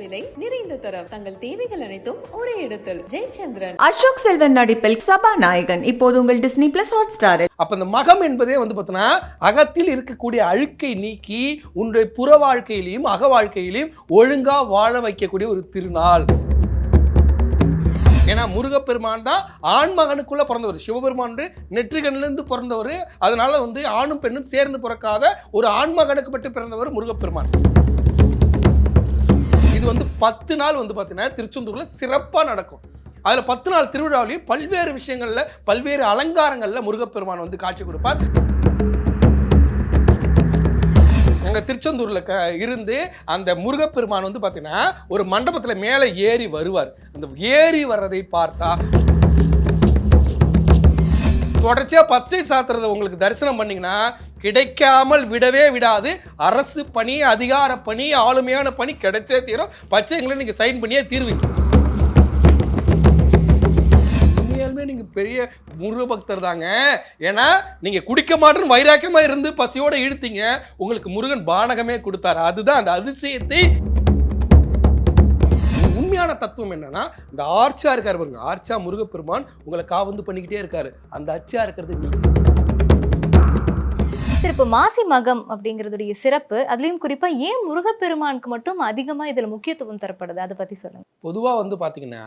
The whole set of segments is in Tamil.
விலை நிறைந்த தரம். தங்கள் தேவைகள் அனைத்தும் ஒரே இடத்தில். ஜெயச்சந்திரன். அசோக் செல்வன் நடிப்பில் சபாநாயகன் இப்போது உங்கள் டிஸ்னி பிளஸ் ஹாட் ஸ்டாரில் அப்ப இந்த மகம் என்பதே வந்து பார்த்தோன்னா அகத்தில் இருக்கக்கூடிய அழுக்கை நீக்கி உன்னுடைய புற வாழ்க்கையிலையும் அக வாழ்க்கையிலையும் ஒழுங்கா வாழ வைக்கக்கூடிய ஒரு திருநாள். ஏன்னா முருகப்பெருமான் தான் ஆண் மகனுக்குள்ள பிறந்தவர். சிவபெருமான் வந்து நெற்றிகண்ணிலிருந்து பிறந்தவர். அதனால வந்து ஆணும் பெண்ணும் சேர்ந்து பிறக்காத ஒரு ஆண் மகனுக்கு பட்டு பிறந்தவர் முருகப்பெருமான். இது வந்து பத்து நாள் வந்து பார்த்தீங்கன்னா திருச்செந்தூர்ல சிறப்பாக நடக்கும். அதுல பத்து நாள் திருவிழாவிலையும் பல்வேறு விஷயங்கள்ல பல்வேறு அலங்காரங்கள்ல முருகப்பெருமான் வந்து காட்சி கொடுப்பார். எங்க திருச்செந்தூர்ல க இருந்து அந்த முருகப்பெருமான் வந்து பார்த்தீங்கன்னா ஒரு மண்டபத்துல மேலே ஏறி வருவார். அந்த ஏறி வர்றதை பார்த்தா தொடர்ச்சியா பச்சை சாத்துறதை உங்களுக்கு தரிசனம் பண்ணீங்கன்னா கிடைக்காமல் விடவே விடாது. அரசு பணி அதிகார பணி ஆளுமையான பணி கிடைச்சே தீரும். பச்சைங்களை நீங்க சைன் பண்ணியே தீர்வீங்க. உண்மையாலுமே நீங்க பெரிய முருக பக்தர் தாங்க. ஏன்னா நீங்க குடிக்க மாட்டேன்னு வைராக்கியமா இருந்து பசியோட இழுத்தீங்க. உங்களுக்கு முருகன் பானகமே கொடுத்தாரு. அதுதான் அந்த அதிசயத்தை. உண்மையான தத்துவம் என்னன்னா இந்த ஆர்ச்சா இருக்காரு பாருங்க. ஆர்ச்சா முருகப்பெருமான் உங்களை காவந்து பண்ணிக்கிட்டே இருக்காரு. அந்த அச்சா இருக்கிறது நீங்க. சரி இப்போ மாசி மகம் அப்படிங்கிறதுடைய சிறப்பு அதுலயும் குறிப்பா ஏன் முருகப்பெருமானுக்கு மட்டும் அதிகமா இதுல முக்கியத்துவம் தரப்படுது? அதை பத்தி சொல்லுங்க. பொதுவா வந்து பாத்தீங்கன்னா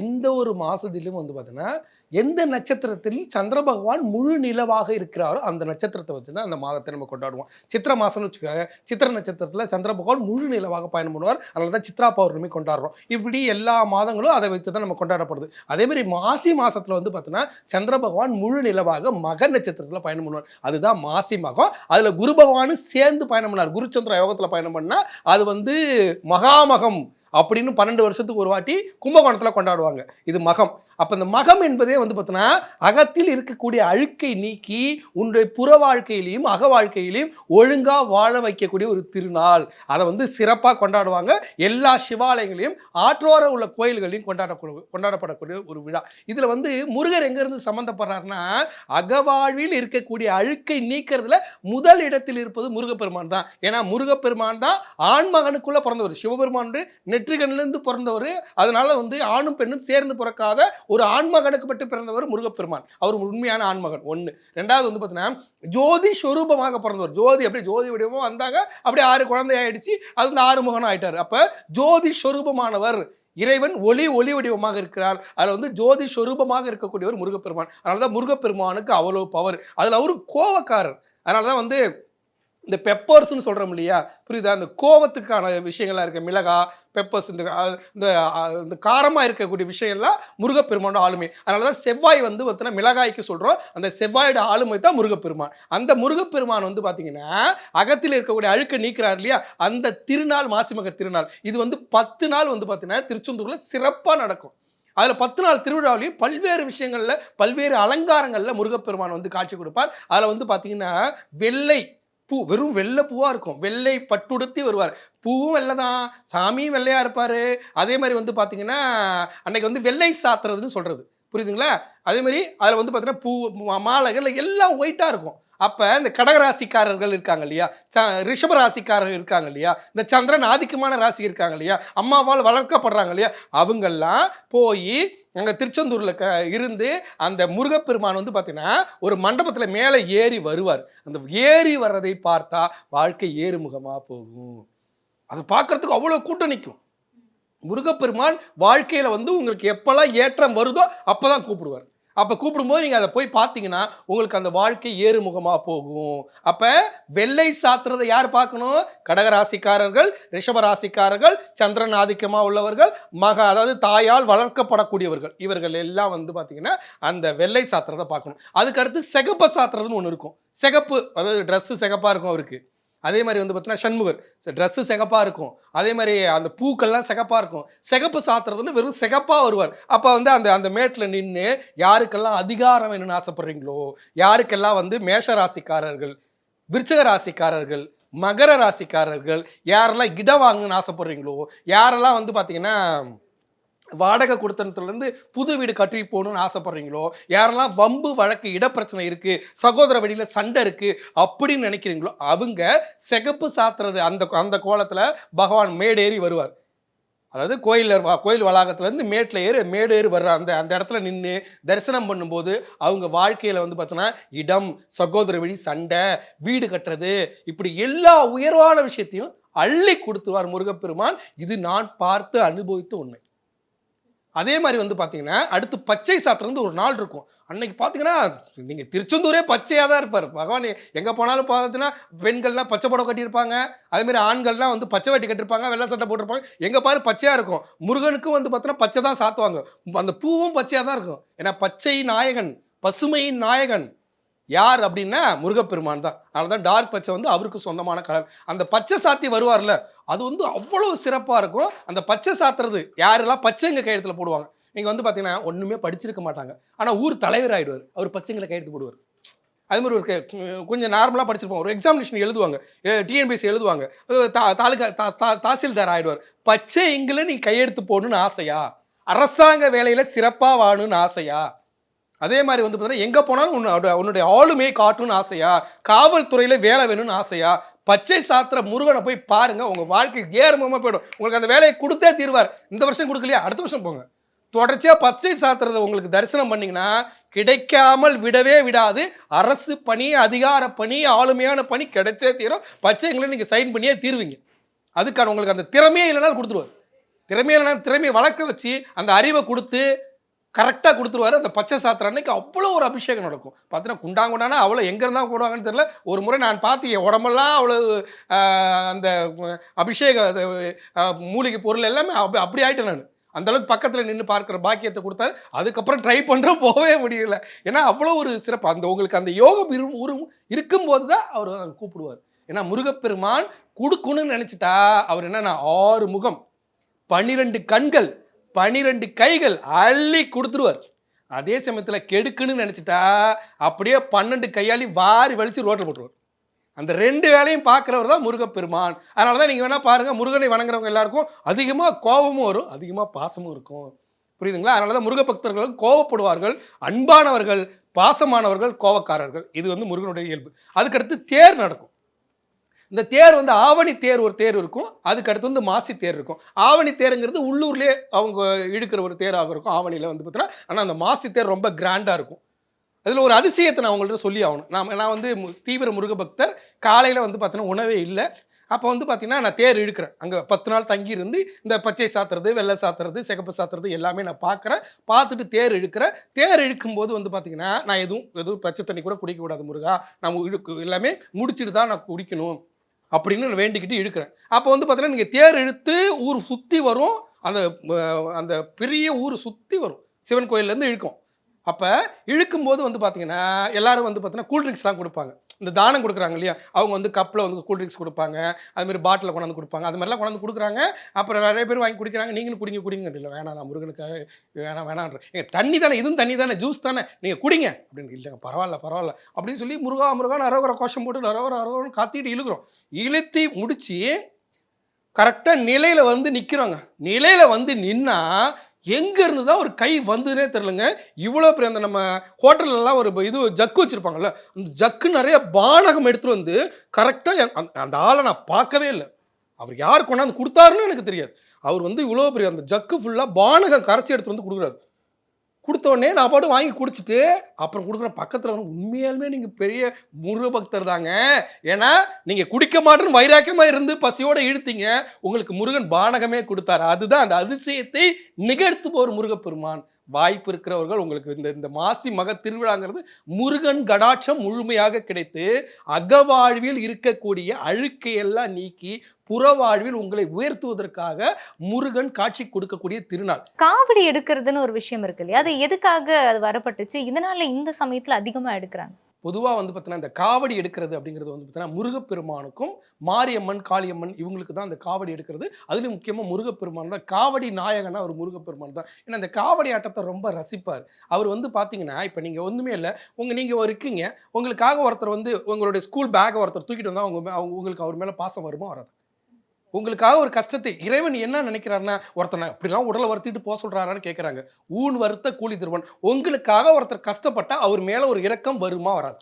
எந்த ஒரு மாசத்திலும் வந்து பாத்தீங்கன்னா எந்த நட்சத்திரத்தில் சந்திர பகவான் முழு நிலவாக இருக்கிறாரோ அந்த நட்சத்திரத்தை வச்சு தான் அந்த மாதத்தை நம்ம கொண்டாடுவோம். சித்திர மாசம்னு வச்சுக்கோங்க. சித்திர நட்சத்திரத்தில் சந்திர பகவான் முழு நிலவாக பயணம் பண்ணுவார். அதனால தான் சித்ரா பௌர்ணமி கொண்டாடுறோம். இப்படி எல்லா மாதங்களும் அதை வைத்து தான் நம்ம கொண்டாடப்படுது. அதே மாதிரி மாசி மாதத்தில் வந்து பார்த்தீங்கன்னா சந்திர பகவான் முழு நிலவாக மக நட்சத்திரத்தில் பயணம் பண்ணுவார். அதுதான் மாசி மகம். அதில் குரு பகவானும் சேர்ந்து பயணம் பண்ணார் குருச்சந்திர யோகத்தில் பயணம் பண்ணால் அது வந்து மகாமகம் அப்படின்னு பன்னெண்டு வருஷத்துக்கு ஒரு வாட்டி கும்பகோணத்தில் கொண்டாடுவாங்க. இது மகம். அப்போ இந்த மகம் என்பதே வந்து பார்த்தோன்னா அகத்தில் இருக்கக்கூடிய அழுக்கை நீக்கி உன்னுடைய புற வாழ்க்கையிலையும் அக வாழ்க்கையிலையும் ஒழுங்காக வாழ வைக்கக்கூடிய ஒரு திருநாள். அதை வந்து சிறப்பாக கொண்டாடுவாங்க. எல்லா சிவாலயங்களையும் ஆற்றோர உள்ள கோயில்களையும் கொண்டாடக்கூடிய கொண்டாடப்படக்கூடிய ஒரு விழா. இதில் வந்து முருகர் எங்கேருந்து சம்மந்தப்படுறாருன்னா அகவாழ்வில் இருக்கக்கூடிய அழுக்கை நீக்கிறதுல முதல் இடத்தில் இருப்பது முருகப்பெருமான் தான். ஏன்னா முருகப்பெருமான் தான் ஆண்மகனுக்குள்ளே பிறந்தவர். சிவபெருமான் வந்து பிறந்தவர். அதனால வந்து ஆணும் பெண்ணும் சேர்ந்து பிறக்காத ஒரு ஆண்மகனுக்குப்பட்டு பிறந்தவர் முருகப்பெருமான். அவர் உண்மையான ஆண்மகன். ஒன்று ரெண்டாவது வந்து பார்த்தீங்கன்னா ஜோதி ஸ்வரூபமாக பிறந்தவர். ஜோதி அப்படியே ஜோதி வடிவமாக வந்தாங்க. அப்படியே ஆறு குழந்தை ஆயிடுச்சு அது வந்து ஆறு முகனும் ஆயிட்டார். அப்போ ஜோதி ஸ்வரூபமானவர். இறைவன் ஒளி ஒளி வடிவமாக இருக்கிறார். அதில் வந்து ஜோதி ஸ்வரூபமாக இருக்கக்கூடியவர் முருகப்பெருமான். அதனால தான் முருகப்பெருமானுக்கு அவ்வளோ பவர் அதில் அவரும் கோவக்காரர். அதனால தான் வந்து இந்த பெப்பர்ஸ்னு சொல்கிறோம் இல்லையா? புரியுதா? இந்த கோவத்துக்கான விஷயங்கள்லாம் இருக்குது மிளகா பெப்பர்ஸ் இந்த இந்த இந்த காரமாக இருக்கக்கூடிய விஷயம்லாம் முருகப்பெருமானோட ஆளுமை. அதனால தான் செவ்வாய் வந்து பார்த்தீங்கன்னா மிளகாய்க்கு சொல்கிறோம் அந்த செவ்வாயோட ஆளுமை தான் முருகப்பெருமான். அந்த முருகப்பெருமான் வந்து பார்த்தீங்கன்னா அகத்தில் இருக்கக்கூடிய அழுக்கை நீக்கிறார் இல்லையா? அந்த திருநாள் மாசிமக திருநாள். இது வந்து பத்து நாள் வந்து பார்த்தீங்கன்னா திருச்செந்தூரில் சிறப்பாக நடக்கும். அதில் பத்து நாள் திருவிழாவிலையும் பல்வேறு விஷயங்களில் பல்வேறு அலங்காரங்களில் முருகப்பெருமான் வந்து காட்சி கொடுப்பார். அதில் வந்து பார்த்தீங்கன்னா வெள்ளை பூ வெறும் வெள்ளை பூவாக இருக்கும். வெள்ளை பட்டுடுத்தி வருவார். பூவும் வெள்ளை தான் சாமியும் வெள்ளையாக இருப்பார். அதே மாதிரி வந்து பார்த்தீங்கன்னா அன்னைக்கு வந்து வெள்ளை சாத்துறதுன்னு சொல்கிறது புரியுதுங்களா? அதே மாதிரி அதில் வந்து பார்த்தீங்கன்னா பூ மா- மாலைகள் எல்லாம் ஒயிட்டாக இருக்கும். அப்போ இந்த கடகராசிக்காரர்கள் இருக்காங்க இல்லையா? ச ரிஷப ராசிக்காரர்கள் இருக்காங்க இல்லையா? இந்த சந்திரன் ஆதிக்கமான ராசி இருக்காங்க இல்லையா? அம்மாவால் வளர்க்கப்படுறாங்க இல்லையா? அவங்கெல்லாம் போய் அங்கே திருச்செந்தூரில் க இருந்து அந்த முருகப்பெருமான் வந்து பார்த்தீங்கன்னா ஒரு மண்டபத்தில் மேலே ஏறி வருவார். அந்த ஏறி வர்றதை பார்த்தா வாழ்க்கை ஏறுமுகமாக போகும். அதை பார்க்கறதுக்கு அவ்வளோ கூட்டம் நிற்கும் முருகப்பெருமான் வாழ்க்கையில் வந்து உங்களுக்கு எப்போல்லாம் ஏற்றம் வருதோ அப்போ தான் கூப்பிடுவார். அப்போ கூப்பிடும்போது நீங்கள் அதை போய் பார்த்தீங்கன்னா உங்களுக்கு அந்த வாழ்க்கை ஏறுமுகமாக போகும். அப்போ வெள்ளை சாத்துறதை யார் பார்க்கணும்? கடகராசிக்காரர்கள் ரிஷபராசிக்காரர்கள் சந்திரன் ஆதிக்கமாக உள்ளவர்கள் மக அதாவது தாயால் வளர்க்கப்படக்கூடியவர்கள். இவர்கள் எல்லாம் வந்து பார்த்தீங்கன்னா அந்த வெள்ளை சாத்துறதை பார்க்கணும். அதுக்கடுத்து சிகப்பை சாத்துறதுன்னு ஒன்று இருக்கும். சிகப்பு அதாவது ட்ரெஸ்ஸு சிகப்பாக இருக்கும் அவருக்கு. அதே மாதிரி வந்து பார்த்தீங்கன்னா சண்முகர். ட்ரெஸ்ஸு சிகப்பாக இருக்கும். அதே மாதிரி அந்த பூக்கள்லாம் சிகப்பாக இருக்கும். சிகப்பு சாத்துறதுன்னு வெறும் சிகப்பாக வருவார். அப்போ வந்து அந்த அந்த மேட்டில் நின்று யாருக்கெல்லாம் அதிகாரம் வேணும்னு ஆசைப்படுறீங்களோ யாருக்கெல்லாம் வந்து மேஷ ராசிக்காரர்கள் விருச்சக ராசிக்காரர்கள் மகர ராசிக்காரர்கள் யாரெல்லாம் இடம் வாங்கணும்னு ஆசைப்படுறீங்களோ யாரெல்லாம் வந்து பார்த்தீங்கன்னா வாடகை கொடுத்தனத்துலேருந்து புது வீடு கட்டி போகணும்னு ஆசைப்படுறீங்களோ? யாரெல்லாம் வம்பு வழக்கு இடப்பிரச்சனை இருக்குது சகோதர வழியில் சண்டை இருக்குது அப்படின்னு நினைக்கிறீங்களோ அவங்க சிகப்பு சாத்துறது அந்த அந்த கோலத்தில் பகவான் மேடேறி வருவார். அதாவது கோயிலில் கோயில் வளாகத்துலேருந்து மேட்டில் ஏறி மேடு ஏறி வர்ற அந்த அந்த இடத்துல நின்று தரிசனம் பண்ணும்போது அவங்க வாழ்க்கையில் வந்து பார்த்தோன்னா இடம் சகோதர வழி சண்டை வீடு கட்டுறது இப்படி எல்லா உயர்வான விஷயத்தையும் அள்ளி கொடுத்துருவார் முருகப்பெருமான். இது நான் பார்த்து அனுபவித்த உண்மை. அதே மாதிரி வந்து பார்த்தீங்கன்னா அடுத்து பச்சை சாத்திரம் ஒரு நாள் இருக்கும். அன்னைக்கு பார்த்தீங்கன்னா நீங்கள் திருச்செந்தூரே பச்சையாக தான் இருப்பார். பகவான் எங்கே போனாலும் பார்த்தீங்கன்னா பெண்கள்லாம் பச்சை புடவை கட்டியிருப்பாங்க. அதேமாதிரி ஆண்கள்லாம் வந்து பச்சை வெட்டி கட்டியிருப்பாங்க வெள்ளை சட்டை போட்டிருப்பாங்க. எங்கே பாரு பச்சையாக இருக்கும். முருகனுக்கும் வந்து பார்த்தீங்கன்னா பச்சை தான் சாத்துவாங்க. அந்த பூவும் பச்சையாக தான் இருக்கும். ஏன்னா பச்சை நாயகன் பசுமையின் நாயகன். யார் அப்படின்னா முருகப்பெருமான் தான். அதனால தான் டார்க் பச்சை வந்து அவருக்கு சொந்தமான கலர். அந்த பச்சை சாத்தி வருவார்ல அது வந்து அவ்வளோ சிறப்பாக இருக்கும். அந்த பச்சை சாத்துறது யாரெல்லாம் பச்சைங்க கையெழுத்தில் போடுவாங்க? நீங்கள் வந்து பார்த்தீங்கன்னா ஒன்றுமே படிச்சிருக்க மாட்டாங்க. ஆனால் ஊர் தலைவர் ஆகிடுவார் அவர் பச்சைங்களை கையெழுத்து போடுவார். அது மாதிரி ஒரு கே- கொஞ்சம் நார்மலாக படிச்சிருப்போம். ஒரு எக்ஸாமினேஷன் எழுதுவாங்க. டிஎன்பிஎஸ்சி எழுதுவாங்க. தா தாலுகா தா- தா- தாசில்தார் ஆயிடுவார். பச்சை எங்களை நீ கையெழுத்து போடணும்னு ஆசையா? அரசாங்க வேலையில் சிறப்பாக வாணும்னு ஆசையா? அதே மாதிரி வந்து பார்த்தீங்கன்னா எங்கே போனாலும் உன்னோட உன்னுடைய ஆளுமையை காட்டணும்னு ஆசையா? காவல்துறையில் வேலை வேணும்னு ஆசையா? பச்சை சாத்திர முருகனை போய் பாருங்க உங்க வாழ்க்கை ஏறுமமாக போயிடும். உங்களுக்கு அந்த வேலையை கொடுத்தே தீர்வார். இந்த வருஷம் கொடுக்கலையா? அடுத்த வருஷம் போங்க. தொடர்ச்சியாக பச்சை சாத்திரத்தை உங்களுக்கு தரிசனம் பண்ணிங்கன்னா கிடைக்காமல் விடவே விடாது. அரசு பணி அதிகார பணி ஆளுமையான பணி கிடைச்சே தீரும். பச்சைங்களை நீங்கள் சைன் பண்ணியே தீர்வீங்க. அதுக்கான உங்களுக்கு அந்த திறமையே இல்லைனாலும் கொடுத்துருவார். திறமையே இல்லைனா திறமையை வளர்க்க வச்சு அந்த அறிவை கொடுத்து கரெக்டாக கொடுத்துருவாரு. அந்த பச்சை சாத்திரம் அன்னைக்கு அவ்வளோ ஒரு அபிஷேகம் நடக்கும். பார்த்தீங்கன்னா குண்டாங்குண்டானா அவ்வளோ எங்கே இருந்தால் போடுவாங்கன்னு தெரியல. ஒரு முறை நான் பார்த்து என் உடம்பெல்லாம் அவ்வளோ அந்த அபிஷேக மூலிகை பொருள் எல்லாமே அப்படி அப்படி ஆயிட்டேன் நான். அந்த அளவுக்கு பக்கத்தில் நின்று பார்க்குற பாக்கியத்தை கொடுத்தாரு. அதுக்கப்புறம் ட்ரை பண்ணுற போகவே முடியல. ஏன்னா அவ்வளோ ஒரு சிறப்பு. அந்த உங்களுக்கு அந்த யோகம் இரு உரு- இருக்கும்போது தான் அவர் கூப்பிடுவார். ஏன்னா முருகப்பெருமான் கொடுக்கணும்னு நினச்சிட்டா அவர் என்னன்னா ஆறு முகம் பன்னிரெண்டு கண்கள் பனிரெண்டு கைகள் அள்ளி கொடுத்துருவார். அதே சமயத்தில் கெடுக்குன்னு நினச்சிட்டா அப்படியே பன்னெண்டு கையாளி வாரி வலிச்சு ரோட்டில் போட்டுருவார். அந்த ரெண்டு வேலையும் பார்க்குறவர் தான் முருகப்பெருமான். அதனால தான் நீங்கள் வேணால் பாருங்கள் முருகனை வணங்குறவங்க எல்லாருக்கும் அதிகமாக கோபமும் வரும் அதிகமாக பாசமும் இருக்கும். புரியுதுங்களா? அதனால தான் முருக பக்தர்கள் கோவப்படுவார்கள் அன்பானவர்கள் பாசமானவர்கள் கோவக்காரர்கள் இது வந்து முருகனுடைய இயல்பு. அதுக்கடுத்து தேர் நடக்கும். இந்த தேர் வந்து ஆவணி தேர் ஒரு தேர் இருக்கும். அதுக்கு அடுத்து வந்து மாசி தேர் இருக்கும். ஆவணி தேருங்கிறது உள்ளூர்லேயே அவங்க இழுக்கிற ஒரு தேராக இருக்கும். ஆவணியில் வந்து பார்த்தீங்கன்னா ஆனால் அந்த மாசி தேர் ரொம்ப கிராண்டாக இருக்கும். அதில் ஒரு அதிசயத்தை நான் உங்கள்ட்ட சொல்லி ஆகணும். நான் நான் வந்து தீவிர முருக பக்தர். காலையில் வந்து பார்த்தீங்கன்னா உணவே இல்லை. அப்போ வந்து பார்த்தீங்கன்னா நான் தேர் இழுக்கிறேன். அங்கே பத்து நாள் தங்கி இருந்து இந்த பச்சை சாத்துறது வெள்ளை சாத்துறது சிகப்பு சாத்துறது எல்லாமே நான் பார்க்குறேன் பார்த்துட்டு தேர் இழுக்கிறேன். தேர் இழுக்கும்போது வந்து பார்த்தீங்கன்னா நான் எதுவும் எதுவும் பச்சை தண்ணி கூட குடிக்கக்கூடாது முருகா. நான் இழுக்கு எல்லாமே முடிச்சுட்டு தான் நான் குடிக்கணும். அப்படின்னு நான் வேண்டிக்கிட்டு இழுக்கிறேன். அப்போ வந்து பார்த்தீங்கன்னா நீங்கள் தேர் இழுத்து ஊர் சுற்றி வரும். அந்த அந்த பெரிய ஊர் சுற்றி வரும். சிவன் கோயில்லேருந்து இழுக்கும். அப்போ இழுக்கும்போது வந்து பார்த்தீங்கன்னா எல்லாரும் வந்து பார்த்தீங்கன்னா கூல்ட்ரிங்க்ஸ்லாம் கொடுப்பாங்க. இந்த தானம் கொடுக்குறாங்க இல்லையா? அவங்க வந்து கப்பில் வந்து கூல்ட்ரிங்க்ஸ் கொடுப்பாங்க. அதுமாதிரி பாட்டில் கொண்டாந்து கொடுப்பாங்க. அது மாதிரிலாம் கொண்டாந்து கொடுக்குறாங்க. அப்புறம் நிறைய பேர் வாங்கி குடிக்கிறாங்க. நீங்களும் குடிங்க குடிங்க. இல்லை வேணாம் நான் முருகனுக்காக வேணாம் வேணான்ற ஏங்க தண்ணி தானே இதுவும் தண்ணி தானே ஜூஸ் தானே. நீங்கள் குடிங்க. அப்படின்னு இல்லைங்க பரவாயில்ல பரவாயில்ல. அப்படின்னு சொல்லி முருகா முருகான்னு அரோகர கோஷம் போட்டு அரோகர அரோகரன்னு காத்திட்டு இழுக்கிறோம். இழுத்தி முடித்து கரெக்டாக நிலையில் வந்து நிற்கிறோங்க நிலையில் வந்து நின்னா எங்கேருந்து தான் ஒரு கை வந்ததுனே தெரிலங்க இவ்வளோ பெரிய அந்த நம்ம ஹோட்டல்லலாம் ஒரு இது ஜக்கு வச்சுருப்பாங்கல்ல. அந்த ஜக்கு நிறைய பானகம் எடுத்துகிட்டு வந்து கரெக்டாக அந்த ஆளை நான் பார்க்கவே இல்லை. அவர் யார் கொண்டாந்து கொடுத்தாருன்னு எனக்கு தெரியாது. அவர் வந்து இவ்வளோ பெரிய அந்த ஜக்கு ஃபுல்லாக பானகம் கரைச்சி எடுத்துகிட்டு வந்து கொடுக்குறாரு. கொடுத்தோடனே நான் பாட்டு வாங்கி குடிச்சிட்டு அப்புறம் கொடுக்குற பக்கத்தில் உண்மையாலுமே நீங்கள் பெரிய முருக பக்தர் தாங்க. ஏன்னா நீங்கள் குடிக்க மாட்டேன்னு வைராக்கியமாக இருந்து பசியோடு இழுத்தீங்க. உங்களுக்கு முருகன் பானகமே கொடுத்தாரு. அதுதான் அந்த அதிசயத்தை நிகழ்த்துபவர் முருகப்பெருமான். வாய்ப்பு இருக்கிறவர்கள் உங்களுக்கு இந்த இந்த மாசி மக திருவிழாங்கிறது முருகன் கடாட்சம் முழுமையாக கிடைத்து அகவாழ்வில் இருக்கக்கூடிய அழுக்கையெல்லாம் நீக்கி புறவாழ்வில் உங்களை உயர்த்துவதற்காக முருகன் காட்சி கொடுக்கக்கூடிய திருநாள். காவடி எடுக்கிறதுன்னு ஒரு விஷயம் இருக்கு இல்லையா? அது எதுக்காக அது வரப்பட்டுச்சு? இதனால இந்த சமயத்துல அதிகமா எடுக்கிறாங்க. பொதுவாக வந்து பார்த்தீங்கன்னா இந்த காவடி எடுக்கிறது அப்படிங்கிறது வந்து பார்த்தீங்கன்னா முருகப்பெருமானுக்கும் மாரியம்மன் காளியம்மன் இவங்களுக்கு தான் அந்த காவடி எடுக்கிறது. அதுலேயும் முக்கியமாக முருகப்பெருமான் தான் காவடி நாயகனா ஒரு முருகப்பெருமான் தான். ஏன்னா இந்த காவடி ஆட்டத்தை ரொம்ப ரசிப்பார். அவர் வந்து பார்த்தீங்கன்னா இப்போ நீங்கள் ஒன்றுமே இல்லை உங்கள் நீங்கள் இருக்கீங்க உங்களுக்காக ஒருத்தர் வந்து உங்களுடைய ஸ்கூல் பேக்கை ஒருத்தர் தூக்கிட்டு வந்தால் அவங்க அவங்க- உங்களுக்கு அவர் மேலே பாசம் வருமா வராது? உங்களுக்காக ஒரு கஷ்டத்தை இறைவன் என்ன நினைக்கிறாருன்னா ஒருத்தனை இப்படிலாம் உடலை வருத்திட்டு போக சொல்கிறாரான்னு கேட்குறாங்க ஊன் வருத்த கூலி திருவன். உங்களுக்காக ஒருத்தர் கஷ்டப்பட்டால் அவர் மேலே ஒரு இரக்கம் வருமா வராது.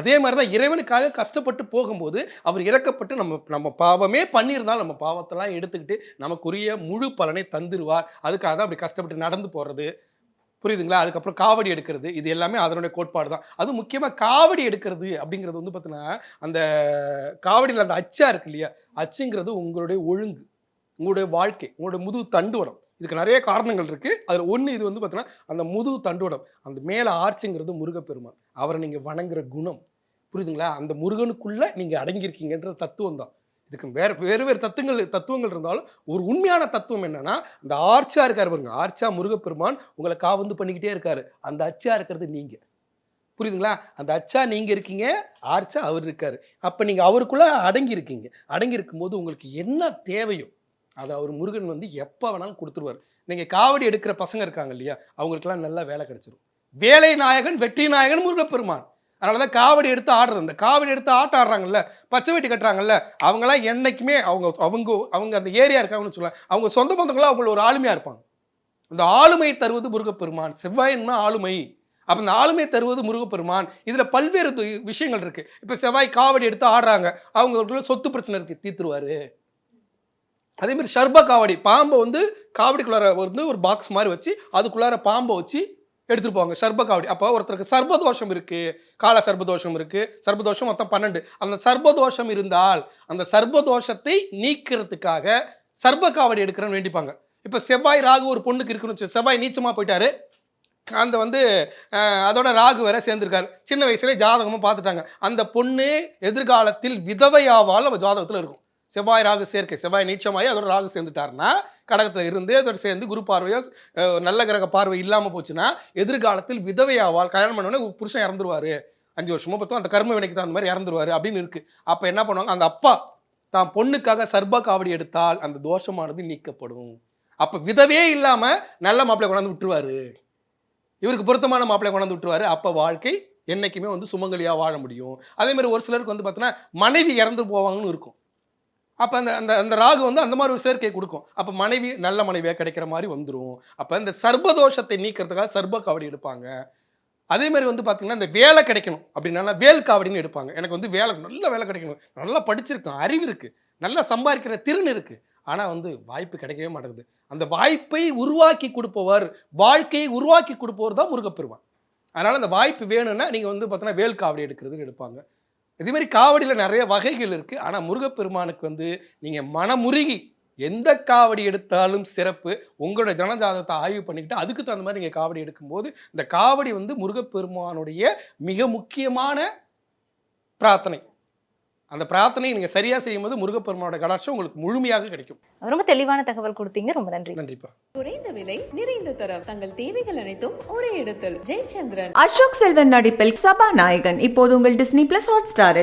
அதே மாதிரி தான் இறைவனுக்காக கஷ்டப்பட்டு போகும்போது அவர் இறக்கப்பட்டு நம்ம நம்ம பாவமே பண்ணியிருந்தால் நம்ம பாவத்தெல்லாம் எடுத்துக்கிட்டு நமக்குரிய முழு பலனை தந்துடுவார் அதுக்காக தான் அப்படி கஷ்டப்பட்டு நடந்து போகிறது புரியுதுங்களா? அதுக்கப்புறம் காவடி எடுக்கிறது இது எல்லாமே அதனுடைய கோட்பாடு தான். அது முக்கியமாக காவடி எடுக்கிறது அப்படிங்கிறது வந்து பார்த்தீங்கன்னா அந்த காவடியில் அந்த அச்சா இருக்கு இல்லையா? அச்சுங்கிறது உங்களுடைய ஒழுங்கு உங்களுடைய வாழ்க்கை உங்களுடைய முது தண்டுவடம். இதுக்கு நிறைய காரணங்கள் இருக்குது அதில் ஒன்று இது வந்து பார்த்தீங்கன்னா அந்த முது தண்டுவடம் அந்த மேலே ஆர்ச்சிங்கிறது முருகப்பெருமான். அவரை நீங்கள் வணங்குற குணம். புரியுதுங்களா? அந்த முருகனுக்குள்ளே நீங்கள் அடங்கியிருக்கீங்கன்ற தத்துவம் தான். இதுக்கு வேறு வேறு வேறு தத்துவங்கள் தத்துவங்கள் இருந்தாலும் ஒரு உண்மையான தத்துவம் என்னன்னா அந்த ஆர்ச்சா இருக்கார் பாருங்க. ஆர்ச்சா முருகப்பெருமான் உங்களை காவந்து பண்ணிக்கிட்டே இருக்காரு. அந்த அச்சா இருக்கிறது நீங்கள் புரியுதுங்களா? அந்த அச்சா நீங்கள் இருக்கீங்க ஆர்ச்சா அவர் இருக்கார். அப்போ நீங்கள் அவருக்குள்ளே அடங்கி இருக்கீங்க. அடங்கி இருக்கும்போது உங்களுக்கு என்ன தேவையோ அதை அவர் முருகன் வந்து எப்போ வேணாலும் கொடுத்துருவார். நீங்கள் காவடி எடுக்கிற பசங்க இருக்காங்க இல்லையா அவங்களுக்கெல்லாம் நல்லா வேலை கிடச்சிரும். வேலை நாயகன் வெற்றி நாயகன் முருகப்பெருமான். அதனால தான் காவடி எடுத்து ஆடுறது. இந்த காவடி எடுத்து ஆட்டம் ஆடுறாங்கல்ல பச்சை வெட்டி கட்டுறாங்கல்ல அவங்களாம் என்றைக்குமே அவங்க அவங்க அவங்க அந்த ஏரியா இருக்காங்கன்னு சொல்லலாம் அவங்க சொந்த பந்தங்களாம் அவங்க ஒரு ஆளுமையாக இருப்பாங்க. அந்த ஆளுமை தருவது முருகப்பெருமான். செவ்வாயின்னா ஆளுமை. அப்போ இந்த ஆளுமை தருவது முருகப்பெருமான். இதில் பல்வேறு து- விஷயங்கள் இருக்குது இப்போ செவ்வாய் காவடி எடுத்து ஆடுறாங்க. அவங்க சொத்து பிரச்சனை இருக்குது தீர்த்துருவார். அதேமாதிரி ஷர்பா காவடி பாம்பை வந்து காவடிக்குள்ளார வந்து ஒரு பாக்ஸ் மாதிரி வச்சு அதுக்குள்ளார பாம்பை வச்சு எடுத்துட்டு போவாங்க. சர்ப காவடி அப்போ ஒருத்தருக்கு சர்பதோஷம் இருக்கு. கால சர்பதோஷம் இருக்கு. சர்பதோஷம் மொத்தம் பன்னெண்டு. அந்த சர்பதோஷம் இருந்தால் அந்த சர்பதோஷத்தை நீக்கிறதுக்காக சர்ப காவடி எடுக்கிறேன்னு வேண்டிப்பாங்க. இப்போ செவ்வாய் ராகு ஒரு பொண்ணுக்கு இருக்குன்னு வச்சு செவ்வாய் நீச்சமா போயிட்டாரு. அந்த வந்து அதோட ராகு வேற சேர்ந்துருக்காரு. சின்ன வயசுலேயே ஜாதகமும் பார்த்துட்டாங்க. அந்த பொண்ணு எதிர்காலத்தில் விதவையாவால் நம்ம ஜாதகத்தில் இருக்கும். செவ்வாய் ராகு சேர்க்கை செவ்வாய் நீச்சமாயி அதோட ராகு சேர்ந்துட்டாருன்னா கடகத்தில் இருந்து அதோட சேர்ந்து குரு பார்வையோ நல்ல கிரக பார்வை இல்லாமல் போச்சுன்னா எதிர்காலத்தில் விதவையாவால் கல்யாணம் பண்ண உடனே புருஷன் இறந்துருவாரு. அஞ்சு வருஷமோ பத்தோ அந்த கர்ம வினைக்கு தகுந்த மாதிரி இறந்துருவாரு அப்படின்னு இருக்குது அப்போ என்ன பண்ணுவாங்க? அந்த அப்பா தான் பொண்ணுக்காக சர்ப காவடி எடுத்தால் அந்த தோஷமானது நீக்கப்படும். அப்போ விதவே இல்லாமல் நல்ல மாப்பிள்ளை கொண்டாந்து விட்டுருவார். இவருக்கு பொருத்தமான மாப்பிள்ளை கொண்டாந்து விட்டுருவார். அப்போ வாழ்க்கை என்றைக்குமே வந்து சுமங்கலியாக வாழ முடியும். அதே மாதிரி ஒரு சிலருக்கு வந்து பார்த்தோன்னா மனைவி இறந்து போவாங்கன்னு இருக்கும். அப்போ அந்த அந்த அந்த ராகு வந்து அந்த மாதிரி ஒரு சேர்க்கை கொடுக்கும். அப்போ மனைவி நல்ல மனைவியாக கிடைக்கிற மாதிரி வந்துடும் அப்போ இந்த சர்பதோஷத்தை நீக்கிறதுக்காக சர்ப காவடி எடுப்பாங்க. அதே மாதிரி வந்து பார்த்தீங்கன்னா இந்த வேலை கிடைக்கணும் அப்படின்னா வேல் காவடின்னு எடுப்பாங்க. எனக்கு வந்து வேலை நல்ல வேலை கிடைக்கணும். நல்லா படிச்சிருக்கேன் அறிவு இருக்குது நல்லா சம்பாதிக்கிற திறன் இருக்குது ஆனால் வந்து வாய்ப்பு கிடைக்கவே மாட்டேங்குது. அந்த வாய்ப்பை உருவாக்கி கொடுப்பவர் வாழ்க்கையை உருவாக்கி கொடுப்பவர் தான் முருகப்பெருமான். அதனால் அந்த வாய்ப்பு வேணும்னா நீங்கள் வந்து பார்த்தீங்கன்னா வேல் காவடி எடுக்கிறதுன்னு எடுப்பாங்க. இதே மாதிரி காவடியில் நிறைய வகைகள் இருக்குது ஆனால் முருகப்பெருமானுக்கு வந்து நீங்கள் மனமுருகி எந்த காவடி எடுத்தாலும் சிறப்பு. உங்களோட ஜனஜாதத்தை ஆய்வு பண்ணிக்கிட்டு அதுக்கு தகுந்த மாதிரி நீங்கள் காவடி எடுக்கும்போது இந்த காவடி வந்து முருகப்பெருமானுடைய மிக முக்கியமான பிரார்த்தனை. அந்த பிரார்த்தனை நீங்கள் சரியாக செய்யும்போது முருகப்பெருமானோட கடாட்சம் உங்களுக்கு முழுமையாக கிடைக்கும். ரொம்ப தெளிவான தகவல் கொடுத்தீங்க. ரொம்ப நன்றி. நன்றிப்பா. குறைந்த விலை நிறைந்த தரம். தங்கள் தேவைகள் அனைத்தும் ஒரே இடத்தில். ஜெயச்சந்திரன். அசோக் செல்வன் நடிப்பில் சபாநாயகன். இப்போது உங்கள் டிஸ்னி பிளஸ் ஹாட் ஸ்டாரில்